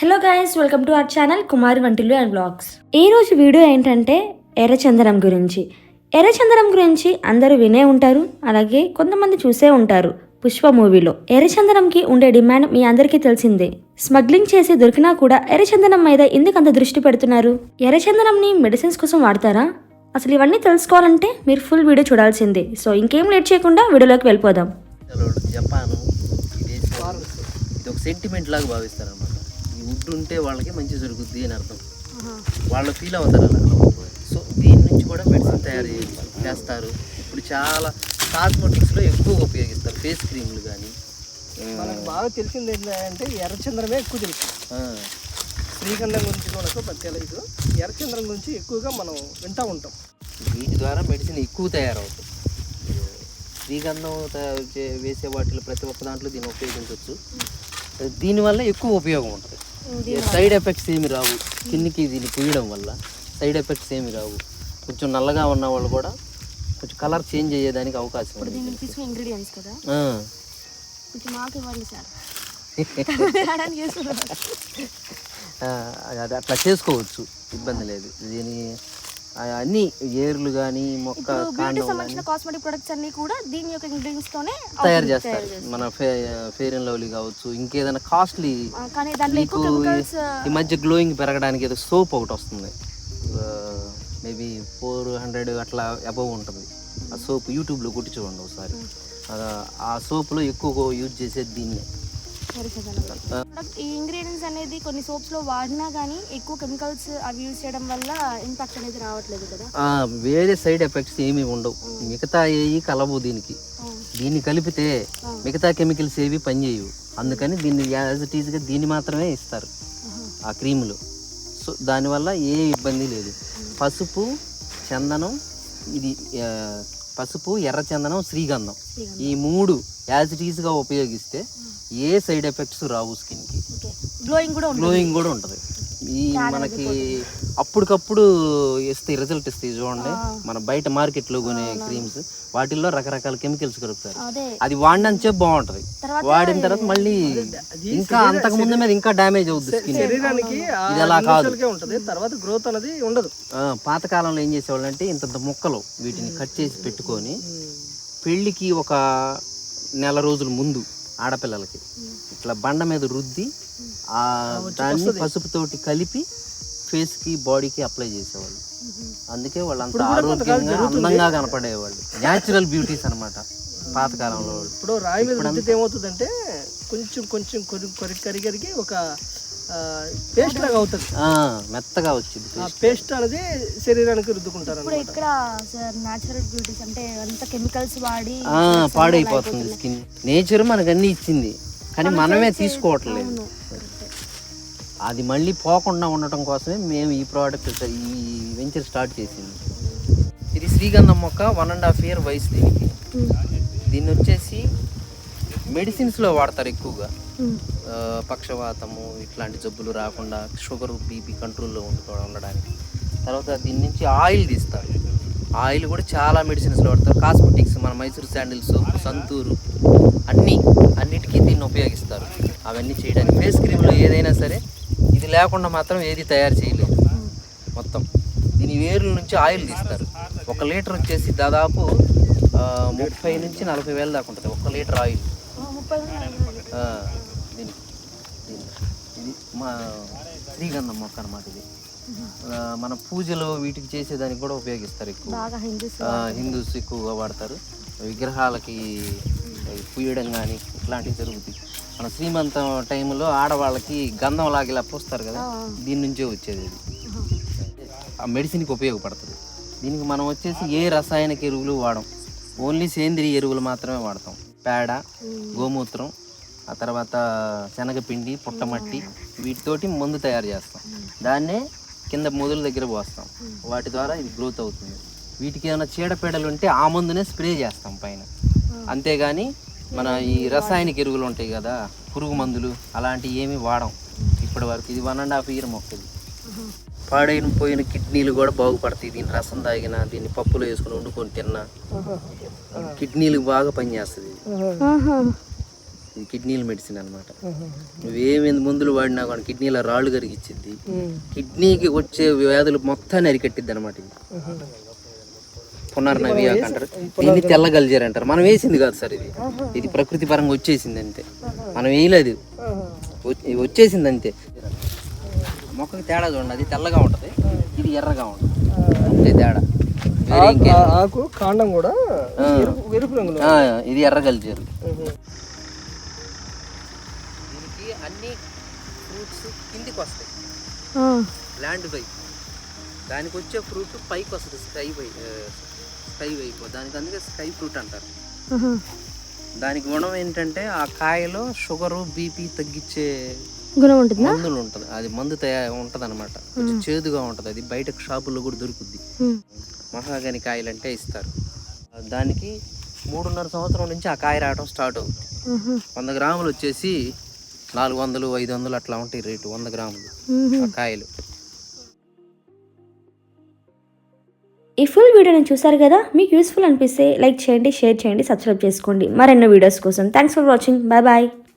Hello guys welcome to our channel Kumari వంటిలు and blogs ఈ రోజు video ఏంటంటే ఎర్రచందనం గురించి. ఎర్రచందనం గురించి అందరూ వినే ఉంటారు అలాగే కొంతమంది చూసే ఉంటారు పుష్ప మూవీలో. ఎర్రచందనంకి ఉండే డిమాండ్ మీ అందరికీ తెలిసిందే. స్మగ్లింగ్ చేసి దొరికినా కూడా ఎర్రచందనం మీద ఎందుకు అంత దృష్టి పెడుతున్నారు? ఎర్రచందనంని మెడిసిన్స్ కోసం వాడతారా? అసలు ఇవన్నీ తెలుసుకోవాలంటే మీరు ఫుల్ వీడియో చూడాల్సిందే. సో ఇంకేం లేట్ చేయకుండా వీడియోలోకి వెళ్ళిపోదాం. జపాను ఇది ఒక సెంటిమెంట్ లాగా భావిస్తారు వుడ్ ఉంటే వాళ్ళకి మంచి జరుగుద్ది అని అర్థం. వాళ్ళు ఫీల్ అవుతారు అలా. సో దీని నుంచి కూడా మెడిసిన్ తయారు చేస్తారు. ఇప్పుడు చాలా కాస్మెటిక్స్లో ఎక్కువ ఉపయోగిస్తారు. ఫేస్ క్రీమ్లు కానీ మనకు బాగా తెలిసింది ఏంటంటే ఎర్రచంద్రమే ఎక్కువ తెలుసు. శ్రీగంధం గురించి కూడా తెలియదు ఎర్రచంద్రం గురించి ఎక్కువగా మనం వింటూ ఉంటాం. వీటి ద్వారా మెడిసిన్ ఎక్కువ తయారవుతుంది. శ్రీగంధం తయారు చే- వేసే వాటిలో ప్రతి ఒక్క దాంట్లో దీన్ని ఉపయోగించవచ్చు. దీనివల్ల ఎక్కువ ఉపయోగం ఉంటుంది. సైడ్ ఎఫెక్ట్స్ ఏమి రావు. స్కిన్కి దీన్ని పూయడం వల్ల సైడ్ ఎఫెక్ట్స్ ఏమి రావు. కొంచెం నల్లగా ఉన్న వాళ్ళు కూడా కొంచెం కలర్ చేంజ్ అయ్యేదానికి అవకాశం ఉంది. దీనికి తీసుకునే ఇంగ్రీడియంట్స్ కదా? ఆ. కొంచెం మాకు ఇవ్వండి సార్. ఆ, అది అట్లా చేసుకోవచ్చు. ఇబ్బంది లేదు. దీని అన్ని ఏర్లు కానీ మొక్క కాండం కానీ కాస్మెటిక్ ప్రొడక్ట్స్ అన్ని కూడా దీని యొక్క ఇంగ్రీడియంట్స్ తోనే తయారు చేస్తారు. మన ఫే ఫేర్ అండ్ లవ్లీ కావచ్చు ఇంకేదైనా కాస్ట్లీ కానీ దాంట్లో ఎక్కువ కెమికల్స్ ఈ మధ్య గ్లోయింగ్ పెరగడానికి ఏదో సోప్ ఒకటి వస్తుంది. మేబీ ఫోర్ హండ్రెడ్ అట్లా అబవ్ ఉంటుంది. ఆ సోప్ యూట్యూబ్లో కొట్టి చూడండి ఒకసారి. ఆ- ఆ సోప్లో ఎక్కువ యూజ్ చేసేది దీన్ని. ఈ ఇంగ్రీడియంట్స్ అనేది కొన్ని సోప్స్లో వాడినా కానీ ఎక్కువ కెమికల్స్ అవి యూజ్ చేయడం వల్ల ఇంపాక్ట్ అనేది రావట్లేదు కదా? వేరే సైడ్ ఎఫెక్ట్స్ ఏమీ ఉండవు. మిగతా ఏవి కలవు దీనికి. దీన్ని కలిపితే మిగతా కెమికల్స్ ఏవి పనిచేయవు అందుకని దీన్ని యాజ్ ఇట్ ఈజ్గా దీన్ని మాత్రమే ఇస్తారు. ఆ క్రీములు. సో దానివల్ల ఏ ఇబ్బంది లేదు. పసుపు చందనం ఇది పసుపు ఎర్ర చందనం శ్రీగంధం. ఈ మూడు యాజ్ ఇట్ ఈజ్గా ఉపయోగిస్తే ఏ సైడ్ ఎఫెక్ట్స్ రావు స్కిన్కి. గ్లోయింగ్ కూడా గ్లోయింగ్ కూడా ఉంటుంది. ఈ మనకి అప్పటికప్పుడు ఇస్తాయి రిజల్ట్ ఇస్తాయి చూడండి. మన బయట మార్కెట్లో కొనే క్రీమ్స్ వాటిల్లో రకరకాల కెమికల్స్ కలుపుతారు. అదే. అది వాడినంత సేపు బాగుంటది. వాడిన తర్వాత మళ్ళీ ఇంకా అంతకు ముందు మీద ఇంకా డ్యామేజ్ అవుతుంది స్కిన్ ఇది అలా కాదు. తర్వాత గ్రోత్ అనేది ఉండదు. పాతకాలంలో ఏం చేసేవాళ్ళు అంటే ఇంత ముక్కలు వీటిని కట్ చేసి పెట్టుకొని పెళ్ళికి ఒక నెల రోజుల ముందు ఆడపిల్లలకి ఇట్లా బండ మీద రుద్ది దాన్ని పసుపుతోటి కలిపి ఫేస్కి బాడీకి అప్లై చేసేవాళ్ళు. అందుకే వాళ్ళు అంత ఆరోగ్యంగా అందంగా కనపడేవాళ్ళు. న్యాచురల్ బ్యూటీస్ అన్నమాట. పాతకాలంలో ఇప్పుడు రాయి మీద రుద్దితే ఏమవుతుందంటే కొంచెం కొంచెం కొరి కొరి కరిగరికి ఒక పేస్ట్ లాగా అవుతుంది. ఆ, మెత్తగా వచ్చింది ఆ పేస్ట్ అనేది శరీరానికి రుద్దుకుంటారు ఇప్పుడు ఇక్కడ సార్ న్యాచురల్ బ్యూటీస్ అంటే అంత కెమికల్స్ వాడి ఆ, పాడైపోతుంది స్కిన్ నేచర్ మనకు అన్ని ఇచ్చింది. కానీ మనమే తీసుకోవట్లేదు. అది మళ్ళీ పోకుండా ఉండటం కోసమే మేము ఈ ప్రోడక్ట్ ఈ వెంచర్ స్టార్ట్ చేసింది. ఇది శ్రీగంధం మొక్క వన్ అండ్ హాఫ్ ఇయర్ వయసు దీనికి. దీన్ని వచ్చేసి మెడిసిన్స్లో వాడతారు ఎక్కువగా. పక్షవాతము ఇట్లాంటి జబ్బులు రాకుండా షుగర్ బీపీ కంట్రోల్లో ఉండుకోవడం ఉండడానికి. తర్వాత దీని నుంచి ఆయిల్ తీస్తారు. ఆయిల్ కూడా చాలా మెడిసిన్స్లో వాడతారు. కాస్మెటిక్స్ మన మైసూర్ శాండిల్ సోప్ సంతూరు అన్నీ అన్నిటికీ దీన్ని ఉపయోగిస్తారు. అవన్నీ చేయడానికి. ఫేస్ క్రీమ్లో ఏదైనా సరే లేకుండా మాత్రం ఏది తయారు చేయలేదు. మొత్తం. దీని వేర్ల నుంచి ఆయిల్ తీస్తారు. ఒక లీటర్ వచ్చేసి దాదాపు ముప్పై నుంచి నలభై వేల దాకా ఉంటుంది. ఒక లీటర్ ఆయిల్. దీని. ఇది మా శ్రీగంధం మొక్క అనమాట ఇది. మన పూజలు వీటికి చేసేదానికి కూడా ఉపయోగిస్తారు ఎక్కువ. హిందూస్ ఎక్కువగా వాడతారు. విగ్రహాలకి పూయడం కానీ ఇట్లాంటివి జరుగుతాయి. మన శ్రీమంతం టైంలో ఆడవాళ్ళకి గంధం లాగా ఇలా పూస్తారు కదా దీని నుంచే వచ్చేది ఆ మెడిసిన్కి ఉపయోగపడుతుంది. దీనికి మనం వచ్చేసి ఏ రసాయనిక ఎరువులు వాడం? ఓన్లీ సేంద్రియ ఎరువులు మాత్రమే వాడతాం. పేడ గోమూత్రం ఆ తర్వాత శనగపిండి పుట్టమట్టి వీటితోటి మందు తయారు చేస్తాం. దాన్నే కింద మొదల దగ్గర పోస్తాం. వాటి ద్వారా ఇది గ్రోత్ అవుతుంది. వీటికి ఏమైనా చీడపీడలు ఉంటే ఆ మందునే స్ప్రే చేస్తాం పైన. అంతేగాని మన ఈ రసాయనిక ఎరువులు ఉంటాయి కదా పురుగు మందులు అలాంటివి ఏమీ వాడం. ఇప్పటి వరకు ఇది వన్ అండ్ హాఫ్ ఇయర్ మొక్క ఇది పాడైన పోయిన కిడ్నీలు కూడా బాగుపడతాయి. దీని రసం తాగిన దీన్ని పప్పులో వేసుకుని వండుకొని తిన్నా. కిడ్నీలు బాగా పనిచేస్తుంది ఇది. ఇది కిడ్నీల మెడిసిన్ అనమాట నువ్వేమి మందులు వాడినా కూడా కిడ్నీలో రాళ్ళు కరిగిచ్చిద్ది. కిడ్నీకి వచ్చే వ్యాధులు మొత్తాన్ని అరికట్టిద్ది అనమాట ఇది. పునర్నవియాక్ అంటారు. దీన్ని తెల్లగలిజారు అంటారు. మనం వేసింది కాదు సార్ ఇది. ఇది ప్రకృతి పరంగా వచ్చేసింది అంతే. మనం వేయలేదు. వచ్చి- వచ్చేసింది అంతే. మొక్కకి తేడా చూడండి. అది తెల్లగా ఉంటుంది. ఇది ఎర్రగా ఉంటుంది. అంతే తేడా. ఆకు కాండం కూడా ఎరుపు రంగులో. ఇది ఎర్ర కల్చర్ దీనికి అన్ని ఫ్రూట్స్ కిందికి వస్తాయి. ల్యాండ్ పై. దానికి వచ్చే ఫ్రూట్ పైకి వస్తుంది. స్కై పై స్కై వైపు దానికి అందుకే స్కై ఫ్రూట్ అంటారు. దానికి గుణం ఏంటంటే ఆ కాయలో షుగరు బీపీ తగ్గించే గుణం ఉంటుందా? మందులు ఉంటుంది. అది మందు తయారు ఉంటుంది అనమాట కొంచెం చేదుగా ఉంటుంది. అది బయట షాపుల్లో కూడా దొరుకుద్ది. మహాగని కాయలు అంటే ఇస్తారు. దానికి మూడున్నర సంవత్సరం నుంచి ఆ కాయ రావడం స్టార్ట్ అవుతుంది వంద గ్రాములు వచ్చేసి నాలుగు వందలు ఐదు వందలు అట్లా ఉంటాయి రేటు వంద గ్రాములు ఆ కాయలు. ఈ ఫుల్ వీడియోని చూసారు కదా మీకు యూస్ఫుల్ అనిపిస్తే లైక్ చేయండి షేర్ చేయండి సబ్స్క్రైబ్ చేసుకోండి. మరెన్నో వీడియోస్ కోసం. Thanks for watching bye bye